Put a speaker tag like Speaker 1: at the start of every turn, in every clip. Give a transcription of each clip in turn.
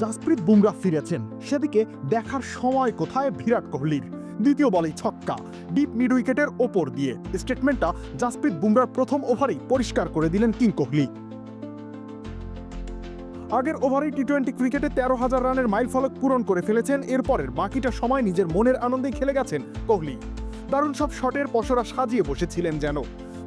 Speaker 1: জাসপ্রীত বুমরা ফিরেছেন। সেদিকে দেখার সময় কোথায়? বিরাট কোহলির। দ্বিতীয় বলেই ছক্কা, ডিপ মিড উইকেটের ওপর দিয়ে। স্টেটমেন্টটা জাসপ্রীত বুমরার প্রথম ওভারেই পরিষ্কার করে দিলেন কিং কোহলি। আগের ওভারেই টি টোয়েন্টি ক্রিকেটে তেরো হাজার রানের মাইল ফলক পূরণ করে ফেলেছেন। এরপরের বাকিটা সময় নিজের মনের আনন্দে খেলে গেছেন কোহলি। দারুণ সব শটের পসরা সাজিয়ে বসেছিলেন যেন।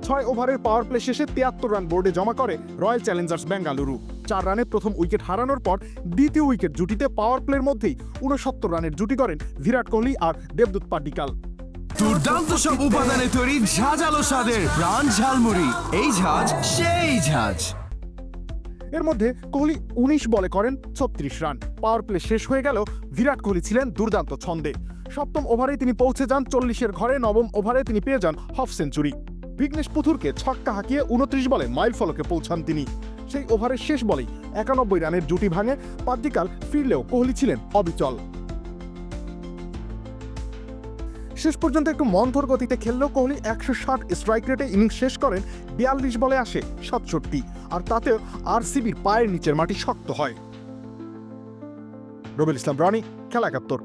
Speaker 1: ছয় ওভারের পাওয়ার প্লে শেষে তিয়াত্তর রান বোর্ডে জমা করে রয়্যাল চ্যালেঞ্জার্স বেঙ্গালুরু। চার রানে প্রথম উইকেট হারানোর পর দ্বিতীয় উইকেট জুটিতে পাওয়ার প্লের মধ্যেই উনসত্তর রানের জুটি করেন বিরাট কোহলি আর দেবদূত পাডিকাল
Speaker 2: দুর্দান্ত সব উপাদানে তৈরি ঝাঁঝালো স্বাদের প্রাণ ঝালমুড়ি। এই ঝাঁজ সেই ঝাঁজ।
Speaker 1: এর মধ্যে কোহলি উনিশ বলে করেন ছত্রিশ রান। পাওয়ার প্লে শেষ হয়ে গেল বিরাট কোহলি ছিলেন দুর্দান্ত ছন্দে। সপ্তম ওভারে তিনি পৌঁছে যান চল্লিশের ঘরে নবম ওভারে তিনি পেয়ে যান হাফ সেঞ্চুরি। বিঘ্নেশ পুথুরকে ছক্কা হাঁকিয়ে উনত্রিশ বলে মাইল ফলকে পৌঁছান তিনি। সেই ওভারের শেষ বলেই একানব্বই রানের জুটি ভাঙে পাদ্রিকাল ফিরলেও কোহলি ছিলেন অবিচল। শেষ পর্যন্ত একটু মন্থর গতিতে খেললেও কোহলি একশো ষাট স্ট্রাইক রেটে ইনিংস শেষ করেন, বিয়াল্লিশ বলে আসে সাতষট্টি, আর তাতেও আরসিবির পায়ের নিচের মাটি শক্ত হয়। রবিল ইসলাম, রনি, খেলা একাত্তর।